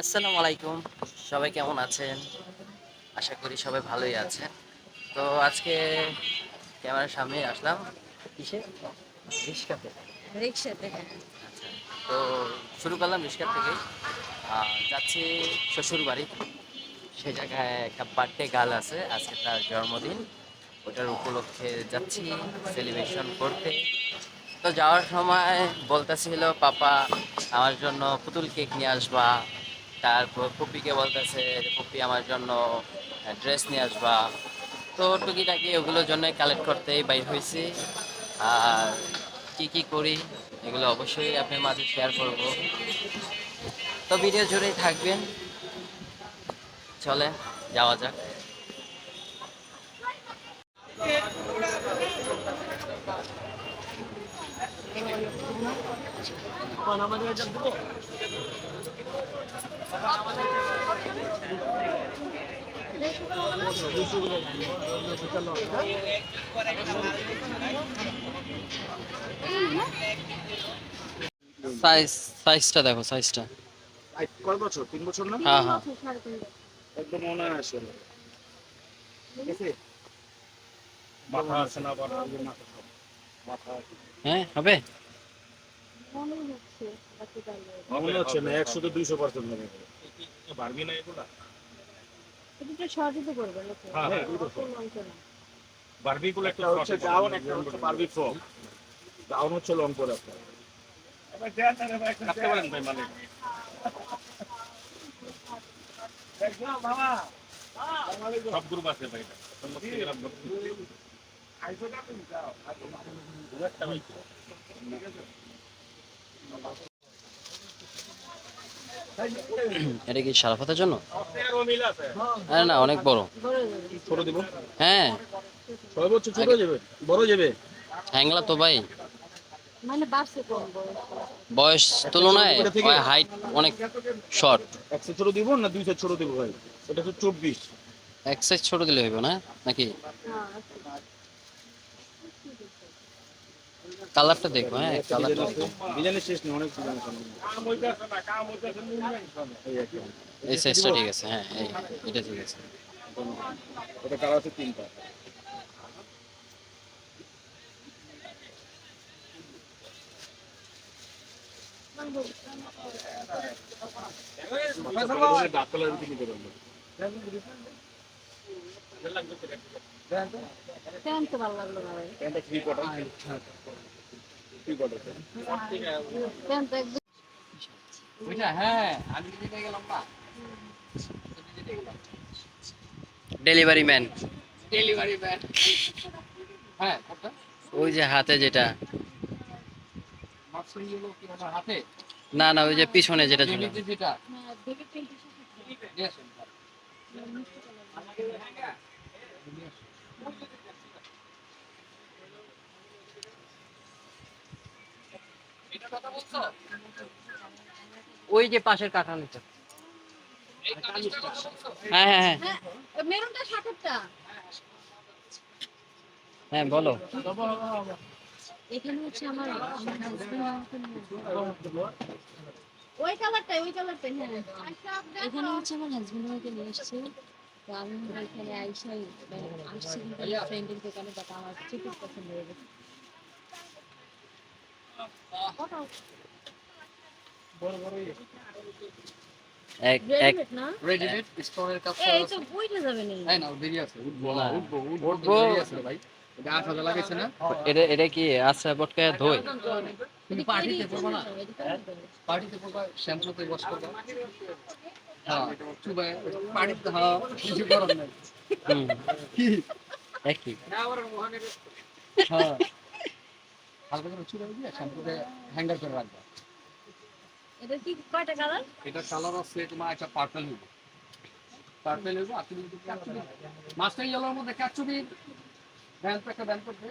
আসসালামু আলাইকুম। সবাই কেমন আছেন? আশা করি সবাই ভালোই আছেন। তো আজকে ক্যামেরার সামনে আসলাম। কিসে রিক্সাতে। রিক্সাতে হ্যাঁ। আচ্ছা তো শুরু করলাম রিক্সা থেকে। যাচ্ছি শ্বশুর বাড়ি সেই জায়গায় একটা বার্থডে গার্ল আছে আজকে তার জন্মদিন। ওটার উপলক্ষে যাচ্ছি সেলিব্রেশন করতে। তো যাওয়ার সময় বলতেছিল পাপা আমার জন্য পুতুল কেক নিয়ে আসবা। তারপর পুপিকে বলতেছে যে পুপি আমার জন্য ড্রেস নিয়ে আসবা। তো টুকিটাকি ওগুলোর জন্য কালেক্ট করতেই বাই হয়েছি। আর কি কি করি, এগুলো অবশ্যই আপনার মাঝে শেয়ার করব। তো ভিডিও জুড়েই থাকবেন। চলে যাওয়া যাক। সাইজ সাইজটা দেখো সাইজটা কয় বছর? তিন বছর না? হ্যাঁ হ্যাঁ। একদম মনে না ঠিক আছে? মাথা আছে না আবার মাথা সব। মাথা হ্যাঁ হবে? মনে হচ্ছে না একশো তো দুইশো পার্সেন্ট পারবি না এগুলা? হ্যাঁ হ্যাঁ বারবি একটা হচ্ছে একটা হচ্ছে বারবি ফ্রক। গাউন হচ্ছে লং করে আপনার। কাটতে পারেন ভাই মানে সব গ্রুপ আছে ভাই এটা কি সারাফতের জন্য? আরে না অনেক বড়। ছোট দিব? হ্যাঁ। ছয় বছর ছোট যাবে বড় যাবে। হ্যাংলা তো ভাই। মানে বয়স। তুলনায় হাইট অনেক শর্ট একশো ছোট দিব না দুইশো ছোট দিব ভাই? এটা হচ্ছে চব্বিশ। এক সাইজ ছোট দিলে হইব না? নাকি? কালারটা দেখো হ্যাঁ কালারটা ডিজাইনের শেষ নেই অনেক ডিজাইন এই সাইজটা ঠিক আছে হ্যাঁ এই এটা ঠিক আছে। এটা কালার আছে তিনটা। ডার্ক কালার দিকে নিতে পারব প্যান্ট ভালো লাগল থ্রি কোয়ার্টার হ্যাঁ ডেলিভারি ম্যান ডেলিভারি ম্যান হ্যাঁ ওই যে হাতে যেটা। না না ওই যে পিছনে যেটা ছিল। যেটা? Yes. এটা কথা বলছো ওই যে পাশের কাঠালিটা হ্যাঁ হ্যাঁ হ্যাঁ। হ্যাঁ মেরুনটা ষাটেরটা হ্যাঁ বলো। এখানে হচ্ছে আমার আমার হাজবেন্ড ওই কালারটাই ওই কালারটাই হ্যাঁ। এখানে হচ্ছে আমার হাজবেন্ড আমাকে নিয়ে এসেছে। তো আমি এখানে আইসাই আসছি কিন্তু ফ্রেন্ডের দোকানে বাট আমার চুপির পছন্দ হয়ে গেছে। এক এক রেডিমেড স্টোনের কাজ এই তো বইটা যাবে না হ্যাঁ না দেরি আছে উঠবো না। উঠবো উঠবো। দেরি আছে ভাই। এটা হাজার লাগাইছে না? এটা এটা কি আচ্ছা পটকা ধোয়? তুমি পার্টিতে পড়ব না? পার্টিতে পড়বা শ্যাম্পুতে ওয়াশ করবা। হ্যাঁ চুবাই পার্টিতে হ্যাঁ কিছু করার নাই। হুম। একই। হ্যাঁ। হালকা করে চুবাই দিয়ে শ্যাম্পুতে হ্যাঙ্গার করে রাখবা। এটা কি কয়টা কালার? এটা কালার আছে তোমার একটা পার্পল হইব। পার্পল হইব আর তুমি যদি কাচুবি মাস্টার ইয়েলোর মধ্যে কাচুবি ব্যান্ড একটা ব্যান্ড করবে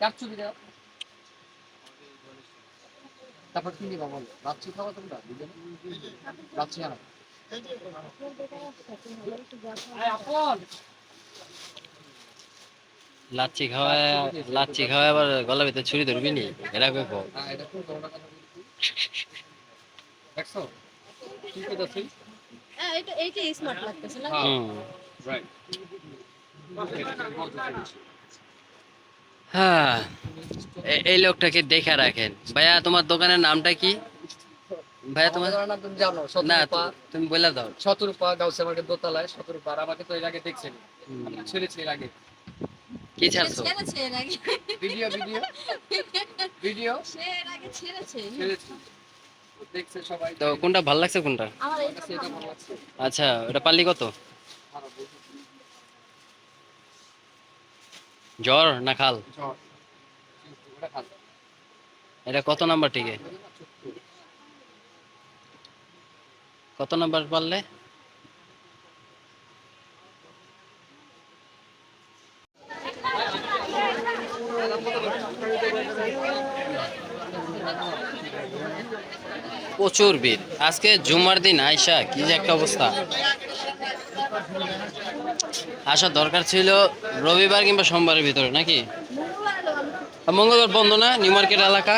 কাচুবি দাও। তারপর কি নিবা বলো? রাত্রি খাওয়া তোমরা? দুজনে? রাত্রি আনা। আপন! লাচ্ছি খাওয়ায় লাচ্ছি খাওয়ায় আবার গলার ভিতরে ছুরি ধরবি নি? এরা কই হ্যাঁ দেখছ? কি কইতাছি হ্যাঁ এটা এইটা স্মার্ট লাগতেছে না? হুম। রাইট হ্যাঁ এই লোকটাকে দেখে রাখেন। ভাইয়া তোমার দোকানের নামটা কি? ভাইয়া তোমার তুমি জানো না তুমি বলে দাও। শতরূপা গাউসে মার্কেট দোতলায় শতরূপা আর আমাকে তো এর আগে দেখছেন ছেড়েছি এর আগে। কি ছাড়ছো ছেড়েছে এর আগে। Video video? ভিডিও? সে এর আগে ছেড়েছে। দেখছে সবাই। তো কোনটা ভালো লাগছে কোনটা? আমার এটা ভালো লাগছে। আচ্ছা ওটা পারলি কত? জ্বর না খাল। এটা কত নাম্বার টিকে? কত নাম্বার পারলে প্রচুর ভিড়। আজকে জুমার দিন আয়সা কি যে একটা অবস্থা। আসা দরকার ছিল রবিবার কিংবা সোমবারের ভিতরে নাকি? মঙ্গলবার বন্ধ না নিউ মার্কেট এলাকা?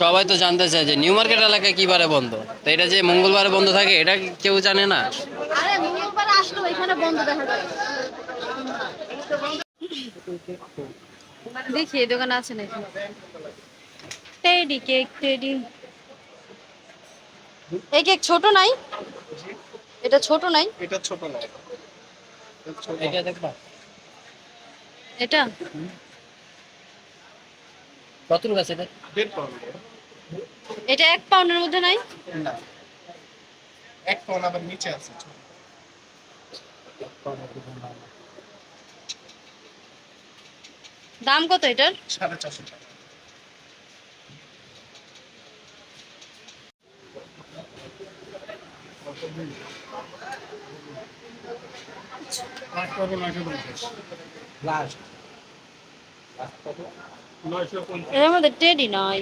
সবাই তো জানতে চায় যে নিউ মার্কেট এলাকায় কি বারে বন্ধ। তো এটা যে মঙ্গলবারে বন্ধ থাকে এটা কেউ জানে না? আরে মঙ্গলবার আসলো এখানে বন্ধ দেখি এই দোকানে আছে নাকি? টেডি কেক টেডি এই কেক ছোট নাই। এটা ছোট নাই। এটা ছোট না এটা দেখবা। এটা? কত লোক আছে এটা? দেড় পাউন্ড এটা এক পাউন্ডের মধ্যে নাই? না। এক পাউন্ড আবার নিচে আছে। দাম কত এটার? সাড়ে চারশো টাকা। আট করব নয়শো পঞ্চাশ। লাস্ট নয়শো পঞ্চাশ। এর মধ্যে টেডি নাই।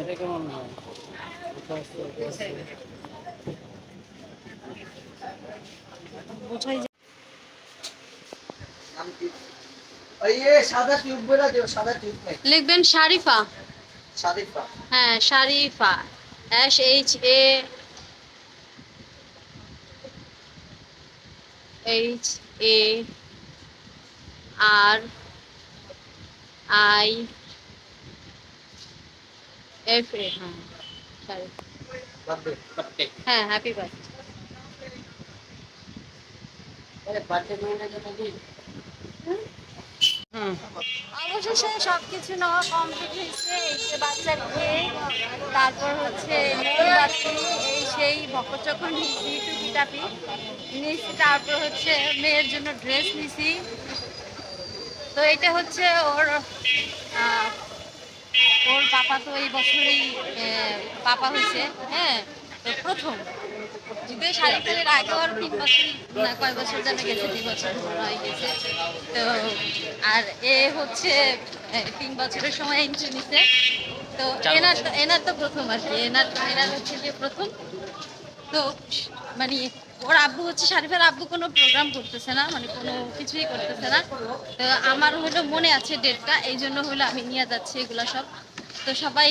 এটা কেমন হয়? লিখবেন শারিফা। হ্যাঁ Sharifa. S H A H A R I F A হ্যাঁ শারিফা হ্যাঁ হ্যাপি বার্থডে অবশেষে সবকিছু নেওয়া কমপ্লিট হয়েছে, এই যে বাচ্চার কেক তারপর হচ্ছে এই সেই বকচকর নিছি টুপি টাপি নিছি তারপর হচ্ছে মেয়ের জন্য ড্রেস নিছি তো এটা হচ্ছে ওর ওর পাপা তো এই বছরই পাপা হয়েছে হ্যাঁ? তো প্রথম। শাড়ি ফেলের আগে ওর তিন বছর না কয় বছর যেন গেছে বছর হয়ে গেছে। তো আর এ হচ্ছে তিন বছরের সময় এন্ট্রি নিছে। তো এনার তো এনার তো প্রথম আর কি এনার এনার হচ্ছে যে প্রথম। তো মানে ওর আব্বু হচ্ছে শারিফের আব্বু কোনো প্রোগ্রাম করতেছে না মানে কোনো কিছুই করতেছে না। তো আমার হলো মনে আছে ডেটটা এই জন্য হলো আমি নিয়ে যাচ্ছি এগুলো সব। তো সবাই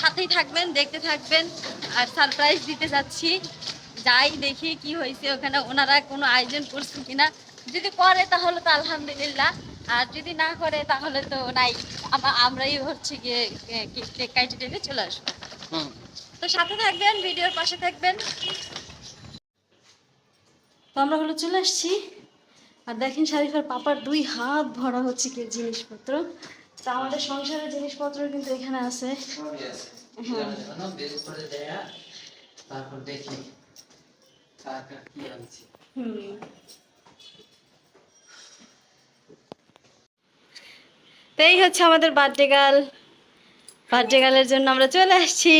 সাথেই থাকবেন দেখতে থাকবেন আর সারপ্রাইজ দিতে যাচ্ছি। যাই দেখি কি হয়েছে ওখানে ওনারা কোনো আয়োজন করছে কিনা। যদি করে তাহলে তো আলহামদুলিল্লাহ আর যদি না করে তাহলে তো নাই। আমরাই হচ্ছে গিয়ে কেক কাইটে টেনে চলে আসব। তো সাথে থাকবেন ভিডিওর পাশে থাকবেন। তো আমরা হলো চলে আসছি। আর দেখেন শারিফার পাপার দুই হাত ভরা হচ্ছে কি জিনিসপত্র। তা আমাদের সংসারের জিনিসপত্র কিন্তু এখানে আছে। তারপর দেখি। কার কি আনছি। তো এই হচ্ছে আমাদের বার্থডে গার্ল বার্থডে গার্লের জন্য আমরা চলে আসছি।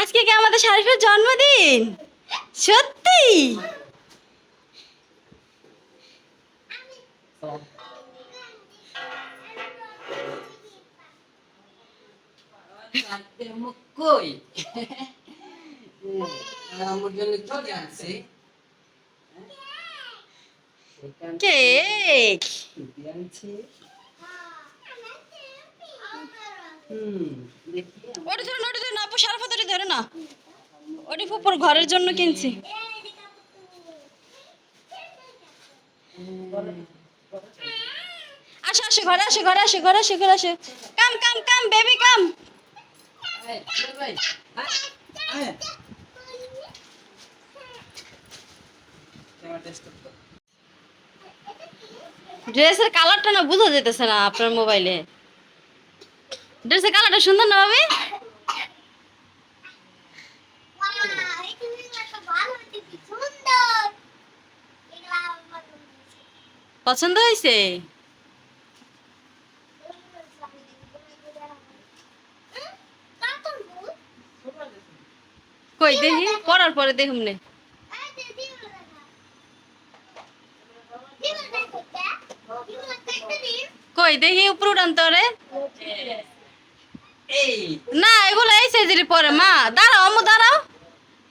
আজকে কি আমাদের শারিফের জন্মদিন? সত্যি? কই? আমার জন্য কি আনছি কেক ওটি ধরুন ওটি আপু সারাফত ওটি ধরে না। ওটি ফুপুর ঘরের জন্য কিনছি। আসো আসো ঘরে আসো ঘরে আসো ঘরে আসো ঘরে আসো। Come come come baby come. ড্রেসের কালারটা না বোঝা যেতেছে না আপনার মোবাইলে ড্রেসের কালারটা সুন্দর না ভাবি? পছন্দ হয়েছে? কই দেখি? পরার পরে দেখুন নে। কই, দেখি উপর উড়ান তোরে না, এগুলো এই সাইজের পরে, মা, দাঁড়াও, আম্মু, দাঁড়াও।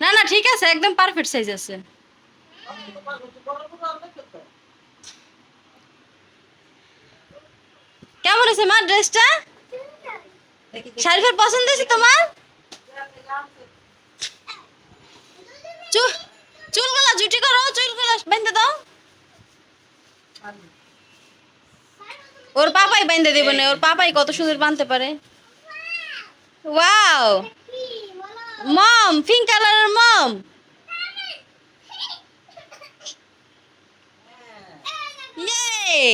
না না, ঠিক আছে, একদম পারফেক্ট সাইজ আছে। কেমন আছে মা ড্রেসটা শারিফের পছন্দ হয়েছে তোমার? চুল, চুলগুলা জুটি করো, চুলগুলা বেঁধে দাও। ওর পাপাই বেঁধে দেবে না ওর পাপাই কত সুন্দর বাঁধতে পারে। ওয়াও। মম পিঙ্ক কালারের মম। ইয়ে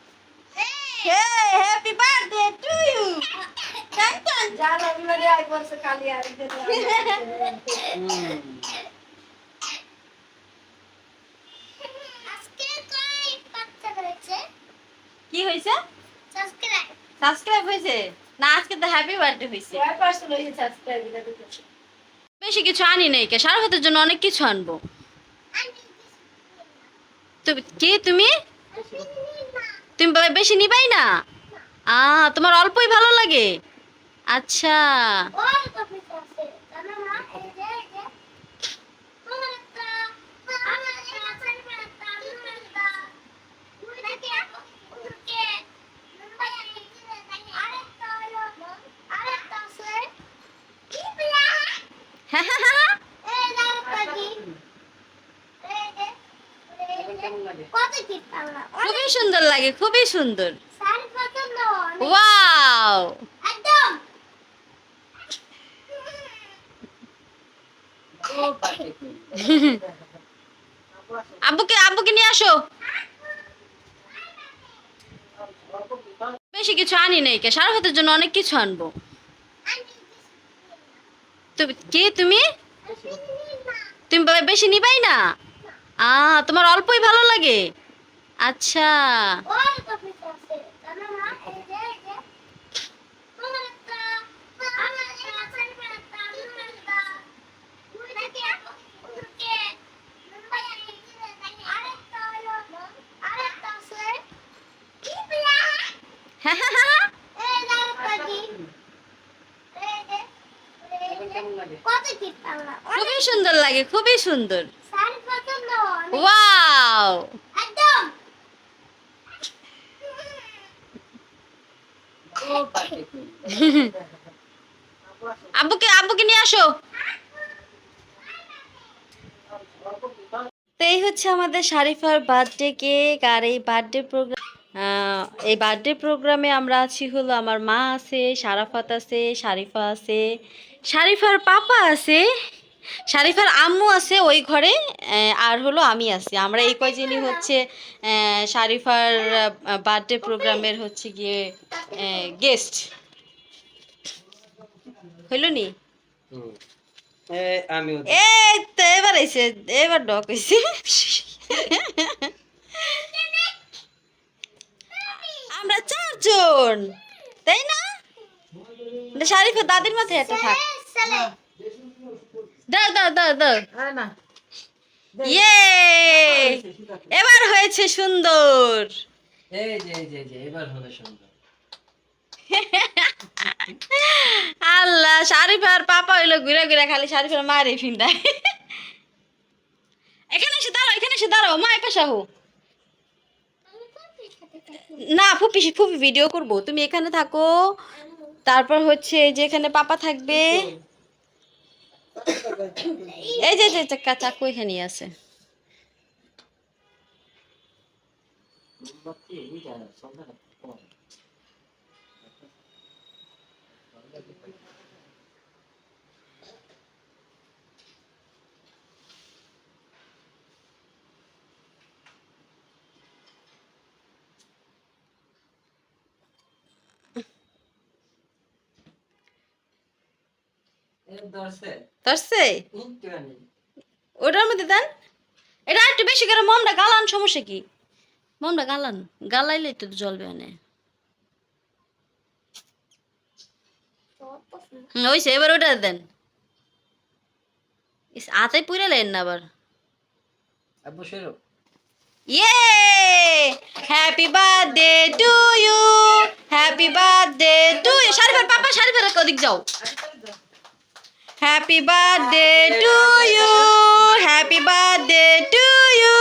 কি হয়েছে? সাবস্ক্রাইব হয়েছে? না আজকে তো হ্যাপি বার্থডে হয়েছে। বেশি কিছু আনি নাই কে? সারাফতের জন্য অনেক কিছু আনব। তুমি কি তুমি? তুমি বেশি নিবাই না? আ তোমার অল্পই ভালো লাগে। আচ্ছা। খুবই সুন্দর লাগে খুবই সুন্দর। ওয়াও। আব্বুকে আব্বুকে নিয়ে আসো। বেশি কিছু আনি নাই কে? সারাফতের জন্য অনেক কিছু আনব। তুমি কি তুমি? তুমি বেশি নিবাই না? আ তোমার অল্পই ভালো লাগে। আচ্ছা। খুবই সুন্দর লাগে খুবই সুন্দর। ওয়াও একদম আব্বুকে আব্বুকে নিয়ে আসো। তো এই হচ্ছে আমাদের শারিফার বার্থডে কেক আর এই বার্থডে প্রোগ্রাম এই বার্থডে প্রোগ্রামে আমরা আছি হলো আমার মা আছে শারাফাত আছে শারিফা আছে শারিফার পাপা আছে। শারিফার আম্মু আছে ওই ঘরে আর হলো আমি আছি। আমরা এই কয়জনই হচ্ছে আহ, শারিফার বার্থডে প্রোগ্রামের হচ্ছে গিয়ে গেস্ট হইল নি? এই তো এবার আইছে এবার ডক হইছে। আমরা চারজন তাই না? এটা শারিফের দাদির মাথায় একটা থাক। দাও দাও দাও দাও। ইয়ে! এবার হয়েছে সুন্দর। এই যে এই যে এই যে এবার হলো সুন্দর। আল্লাহ শারিফ আর পাপা হইল ঘুরে ঘুরে খালি শারিফের মারে ফিন্দায় এখানে এসে দাঁড়াও এখানে এসে দাঁড়াও মা এপাশা হো না ফুপি ফুপি ভিডিও করব। তুমি এখানে থাকো তারপর হচ্ছে যে এখানে পাপা থাকবে। এই যে যে চাক্কা চাকু এখানেই আছে? এর দর্শে ধরছে ওটার মধ্যে দেন। এটা একটু বেশি করে মমটা গালান সমস্যা কি? মমটা গালান। গালাইলেই তো জ্বলবে অনে হুম ওইসে এবার ওটা দেন। ইস আতে পুরে লেন না আবার। ইয়ে happy birthday to you happy birthday to you শারিফার পাপা শারিফার ওদিক যাও। Happy birthday to you happy birthday to you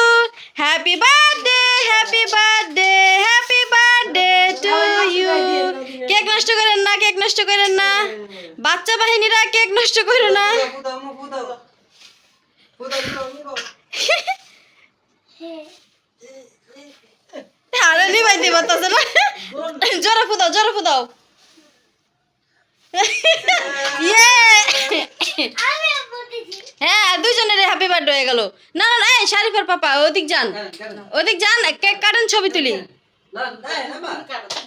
happy birthday happy birthday happy birthday to you cake নষ্ট করেন না কেক নষ্ট করেন না। বাচ্চা বাহিনীরা কেক নষ্ট করো না। আরে নিবাই দিব তাছে না জোরে ফুদাও জোরে ফুদাও। হ্যাঁ দুজনের হ্যাপি বার্থডে হয়ে গেল। না না এই শারিফের পাপা ওদিক যান। ওদিক যান কেক কাটেন ছবি তুলি।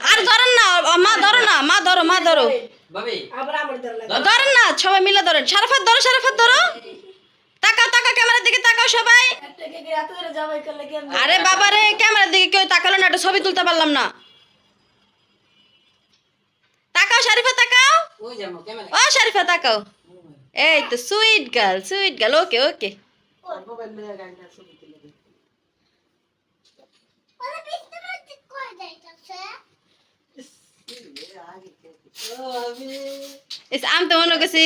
আর ধরেন না মা ধরো না মা ধরো মা ধরো। ধরেন না সবাই মিলে ধরেন। ধরো শারাফাত ধরো। তাকাও তাকাও ক্যামেরার দিকে তাকাও সবাই। আরে বাবা রে ক্যামেরার দিকে কেউ তাকালো না একটা ছবি তুলতে পারলাম না। তাকাও শারিফা তাকাও। ও শারিফা তাকাও। এই তো sweet girl sweet girl okay okay আমি তো মনে করছি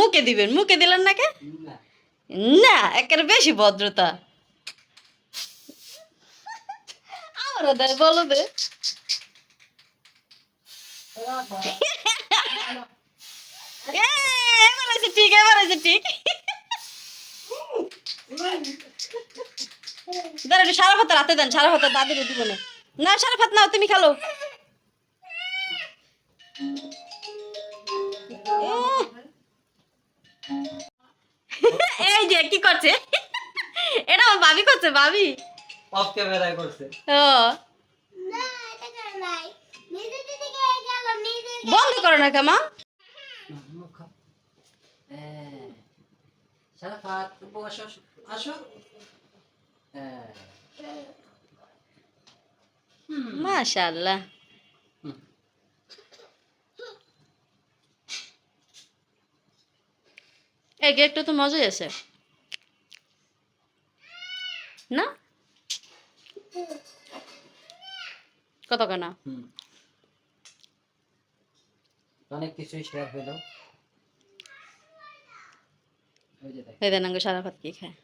মুখে দিবেন মুখে দিলেন না কে? না একেবারে বেশি ভদ্রতা। আমারও দেয় বলো দে এ, এবার আছে আছে ঠিক দাঁড়া একটু সারা ভাত রাতে দেন সারা ভাত দাদির দিব না। না সারা ভাত নাও তুমি খালো। এই যে কি করছে? এটা আমার ভাবি করছে ভাবি। অফ ক্যামেরায় করছে। ও। না এটা করে নাই। নিজে দিদি গেল নিজে বন্ধ করো না কেমন? সারাফাত বসো আসো, আসো হ্যাঁ মাশাআল্লাহ এই কেকটা তো মজাই আছে না কত কেনা অনেক কিছুই শেয়ার হলো আঙ্গ সারা ভাত কি খায়?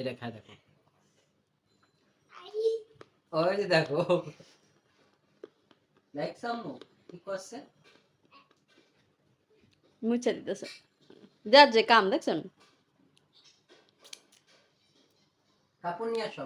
এটা খায় দেখো। ওই দেখো। দেখছ আম্মু কি করছে মুছে দিতেছে যার যে কাম দেখছেন কাপড় নিয়ে আসো